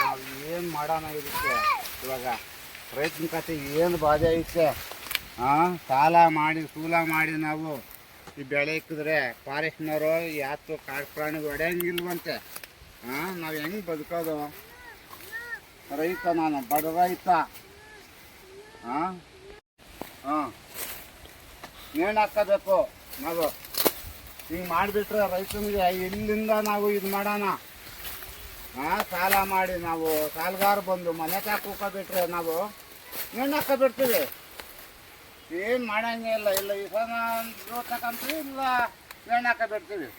ನಾವು ಏನು ಮಾಡೋಣ ಇದಕ್ಕೆ? ಇವಾಗ ರೈತನ ಕತೆ ಏನು ಬಾಧೆ ಐತೆ? ಹಾ ಸಾಲ ಮಾಡಿ, ಸೂಲ ಮಾಡಿ ನಾವು ಈ ಬೆಳೆ ಇಕ್ಕಿದ್ರೆ ಫಾರೆಸ್ಟ್ನವರು ಯಾತು ಕಾಡು ಪ್ರಾಣಿ ಹೊಡೆಯಂಗಿಲ್ವಂತೆ ಹಾ ನಾವು ಹೆಂಗೆ ಬದುಕೋದು? ರೈತ ನಾನು, ಬಡ ರೈತ. ಹಾಂ ಹಾಂ ನೇಣು ಹಾಕೋಬೇಕು ನಾವು? ಹಿಂಗೆ ಮಾಡಿಬಿಟ್ರೆ ರೈತನಿಗೆ ಇಲ್ಲಿಂದ ನಾವು ಇದು ಮಾಡೋಣ? ಹಾಂ ಸಾಲ ಮಾಡಿ ನಾವು, ಸಾಲಗಾರ ಬಂದು ಮನೆ ಕೂಕೋಬಿಟ್ರೆ ನಾವು ನೇಣು ಹಾಕೋಬಿಡ್ತೀವಿ? ಏನು ಮಾಡಂಗೆ ಇಲ್ಲ ಇಲ್ಲ, ಈ ಸಲ ಇಲ್ಲ ನೇಣು ಹಾಕೋಬಿಡ್ತೀವಿ?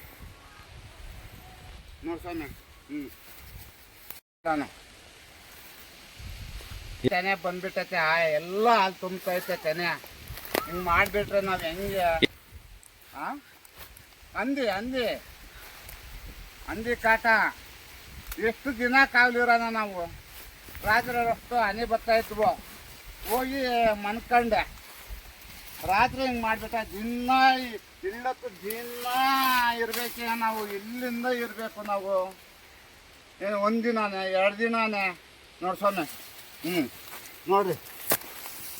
ನೋಡಿ ಸ್ವಾಮಿ ಹ್ಞೂ ತೆನೆ ಬಂದ್ಬಿಟ್ಟೈತೆ, ಆ ಎಲ್ಲ ಹಾಲು ತುಂಬತೈತೆ ತೆನೆ. ಹಿಂಗೆ ಮಾಡಿಬಿಟ್ರೆ ನಾವು ಹೆಂಗೆ? ಅಂದಿ ಅಂದಿ ಅಂದಿ ಕಾಟ. ಎಷ್ಟು ದಿನ ಕಾವಲಿರೋಣ ನಾವು? ರಾತ್ರಿ ರಫ್ತು ಹನಿ ಬರ್ತಾ ಇದ್ವು. ಹೋಗಿ ಮನ್ಕಂಡೆ. ರಾತ್ರಿ ಹಿಂಗೆ ಮಾಡ್ಬಿಟ್ಟ ದಿನ ಇಲ್ಲತ್ತು ದಿನ ಇರಬೇಕು ನಾವು, ಇಲ್ಲಿಂದ ಇರಬೇಕು ನಾವು. ಏನು ಒಂದು ದಿನಾನೇ, ಎರಡು ದಿನಾನೇ. ನೋಡಿ ಸ್ವಾಮಿ. ಹ್ಞೂ ನೋಡ್ರಿ.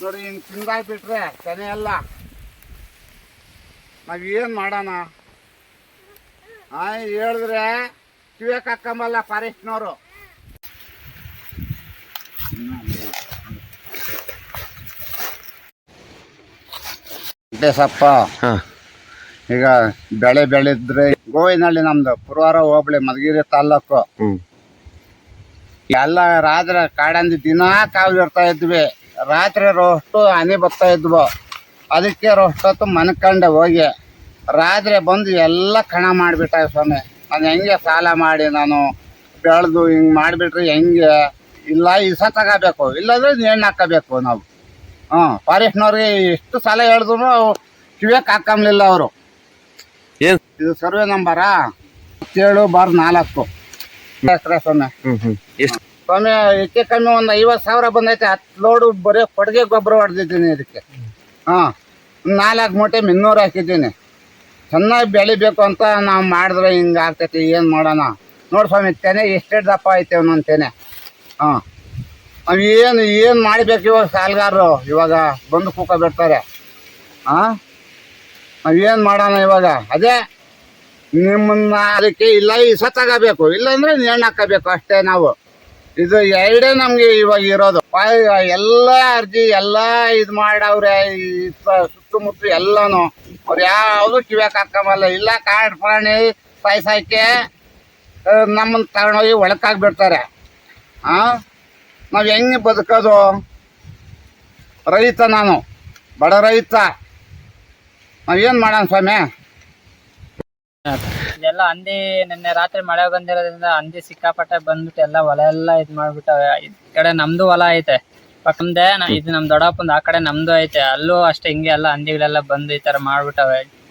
ನೋಡಿ ಹಿಂಗೆ ತಿಂದಾಗ್ಬಿಟ್ರೆ ತೆನೆ ಎಲ್ಲ. ನಾವೇನು ಮಾಡೋಣ? ಆಯ್ ಹೇಳಿದ್ರೆ ಕಿವಿಯಕ್ಕೆ ಕಾಕಂಬಲ್ಲ ಫಾರೆಸ್ಟ್ನವರು ಸಪ್ಪ ಈಗ ಬೆಳೆ ಬೆಳೆದ್ರೆ ಗೋವಿನಳ್ಳಿ ನಮ್ದು ಪುರವಾರ ಹೋಬಳಿ ಮಧುಗಿರಿ ತಾಲ್ಲೂಕು. ಹ್ಞೂ ಎಲ್ಲ ರಾತ್ರಿ ಕಾಡಂದ ದಿನ ಕಾವಲು ಇರ್ತಾ ಇದ್ವಿ. ರಾತ್ರಿ ರೋಷ್ಟು ಹನಿ ಬರ್ತಾ ಇದ್ವು. ಅದಕ್ಕೆ ರೋಷ್ಟೊತ್ತು ಮನ್ಕಂಡೆ ಹೋಗಿ. ರಾತ್ರಿ ಬಂದು ಎಲ್ಲ ಕಣ ಮಾಡಿಬಿಟ್ಟ ಸ್ವಾಮಿ. ನಾನು ಹೆಂಗೆ ಸಾಲ ಮಾಡಿ ನಾನು ಬೆಳೆದು ಹಿಂಗೆ ಮಾಡಿಬಿಟ್ರೆ ಹೆಂಗೆ? ಇಲ್ಲ ಇಸ ತಗೋಬೇಕು ಇಲ್ಲಾಂದ್ರೆ ನೇಣು ಹಾಕೋಬೇಕು ನಾವು. ಹಾಂ ಫಾರೆಸ್ಟ್ನವ್ರಿಗೆ ಎಷ್ಟು ಸಾಲ ಹೇಳಿದ್ರು ಕಿವಿಯಕ್ಕೆ ಹಾಕೊಂಬ್ಲಿಲ್ಲ ಅವರು. ಏನು? ಇದು ಸರ್ವೆ ನಂಬರಾ? ಏಳು ಬಾರ್ ನಾಲ್ಕು. ಹ್ಞೂ ಎಷ್ಟು? ಕಮ್ಮಿ ಒಂದು ಐವತ್ತು ಸಾವಿರ ಬಂದೈತೆ. ಹತ್ತು ಲೋಡು ಬರೀ ಕೊಡುಗೆ ಗೊಬ್ಬರ ಹೊಡೆದಿದ್ದೀನಿ ಇದಕ್ಕೆ. ಹಾಂ ನಾಲ್ಕು ಮೂಟೆ ಮಿನ್ನೂರ್ ಹಾಕಿದ್ದೀನಿ. ಚೆನ್ನಾಗಿ ಬೆಳಿಬೇಕು ಅಂತ ನಾವು ಮಾಡಿದ್ರೆ ಹಿಂಗೆ ಆಗ್ತೈತಿ, ಏನು ಮಾಡೋಣ? ನೋಡಿ ಸ್ವಾಮಿ, ತೆನೆ ಎಷ್ಟೇ ದಪ್ಪ ಐತೆ ಒಂದೊಂದು ತೆನೆ. ಹಾಂ. ಅವ್ ಏನು ಏನು ಮಾಡಬೇಕು ಇವಾಗ ಸಾಲಗಾರರು? ಇವಾಗ ಬಂದು ಕೂಕ ಬಿಡ್ತಾರೆ. ಹಾಂ? ಏನ್ ಮಾಡೋಣ ಇವಾಗ? ಅದೇ ನಿಮ್ಮನ್ನ ಅದಕ್ಕೆ ಇಲ್ಲ, ಈ ಸತ್ತಾಗಬೇಕು ಇಲ್ಲಾಂದ್ರೆ ನೇಣು ಹಾಕಬೇಕು? ಅಷ್ಟೇ ನಾವು. ಇದು ಎರಡೇ ನಮ್ಗೆ ಇವಾಗ ಇರೋದು. ಎಲ್ಲಾ ಅರ್ಜಿ, ಎಲ್ಲ ಇದು ಮಾಡವ್ರೆ, ಈ ಸುತ್ತಮುತ್ತ ಎಲ್ಲಾನು. ಅವ್ರು ಯಾವುದು ಕಿವ್ಯಾಕ್ ಹಾಕಮಲ್ಲ. ಇಲ್ಲ, ಕಾಡು ಪ್ರಾಣಿ ಸಾಯ್ಸಾಕೆ ನಮ್ಮನ್ನ ತಗೊಂಡೋಗಿ ಒಳಕಾಗ್ಬಿಡ್ತಾರೆ. ಆ? ನಾವು ಹೆಂಗೆ ಬದುಕೋದು? ರೈತ ನಾನು. ಬಡ ರೈತ. ನಾವೇನು ಮಾಡೋಣ ಸ್ವಾಮಿ? ಇದೆಲ್ಲ ಹಂದಿ ನಿನ್ನೆ ರಾತ್ರಿ ಮಳೆ ಬಂದಿರೋದ್ರಿಂದ ಹಂದಿ ಸಿಕ್ಕಾಪಟ್ಟೆ ಬಂದ್ಬಿಟ್ಟು ಎಲ್ಲ ಹೊಲ ಎಲ್ಲ ಇದ್ ಮಾಡ್ಬಿಟ್ಟವೆ. ಈ ಕಡೆ ನಮ್ದು ಹೊಲ ಐತೆ. ಪಕ್ಕಂದೆ ಇದು ನಮ್ ದೊಡ್ಡಪ್ಪಂದ್ ಆ ಕಡೆ ನಮ್ದು ಐತೆ. ಅಲ್ಲೂ ಅಷ್ಟೇ ಹಿಂಗೆ ಎಲ್ಲ ಹಂದಿಗಳೆಲ್ಲ ಬಂದು ಈ ತರ ಮಾಡ್ಬಿಟ್ಟವೆ.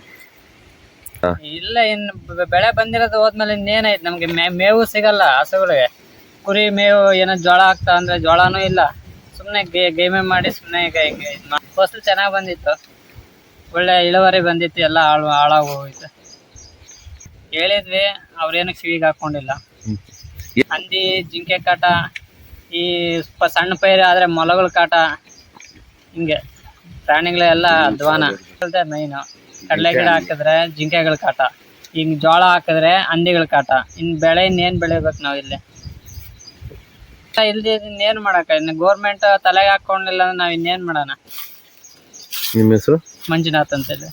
ಇಲ್ಲ ಇನ್ ಬೆ- ಬೆಳೆ ಬಂದಿರೋದು ಹೋದ್ಮೇಲೆ ಇನ್ನೇನೈತೆ ನಮ್ಗೆ ಮೇ- ಮೇವು ಸಿಗಲ್ಲ ಹಸುಗಳಿಗೆ. ಕುರಿ ಮೇವು ಏನೋ ಜೋಳ ಹಾಕ್ತಾ ಅಂದ್ರೆ ಜೋಳನೂ ಇಲ್ಲ. ಸುಮ್ನೆ ಗೇ ಗೇಮೆ ಮಾಡಿ ಸುಮ್ನೆ ಈಗ ಹಿಂಗೆ ಫಸಲು ಚೆನ್ನಾಗ್ ಬಂದಿತ್ತು. ಒಳ್ಳೆ ಇಳುವರಿ ಬಂದಿತ್ತು ಎಲ್ಲ ಹಾಳು ಹಾಳಾಗಿ ಹೋಯ್ತು ಹೇಳಿದ್ವಿ ಅವ್ರೇನು ಕಿವಿಗೆ ಹಾಕೊಂಡಿಲ್ಲ. ಹಂದಿ ಜಿಂಕೆ ಕಾಟ ಈ ಸಣ್ಣ ಪೈರು ಆದ್ರೆ ಮೊಲಗಳ ಕಾಟ ಹಿಂಗೆ ಪ್ರಾಣಿಗಳೆಲ್ಲ ಅಧ್ವಾನ. ಮೈನು ಕಡಲೆ ಗಿಡ ಹಾಕಿದ್ರೆ ಜಿಂಕೆಗಳ ಕಾಟ ಹಿಂಗ್ ಜೋಳ ಹಾಕಿದ್ರೆ ಹಂದಿಗಳ ಕಾಟ. ಇನ್ ಬೆಳೆ ಇನ್ನೇನ್ ಬೆಳಿಬೇಕು ನಾವ್ ಇಲ್ಲಿ? ಇಲ್ದಿ ಇನ್ನೇನ್ ಮಾಡಕ ಇನ್ನು ಗೋರ್ಮೆಂಟ್ ತಲೆಗೆ ಹಾಕೊಂಡಿಲ್ಲ ಅಂದ್ರೆ ನಾವ್ ಇನ್ನೇನ್ ಮಾಡೋಣ? ನಿಮ್ಮ ಹೆಸರು? ಮಂಜುನಾಥ್ ಅಂತೇಳಿ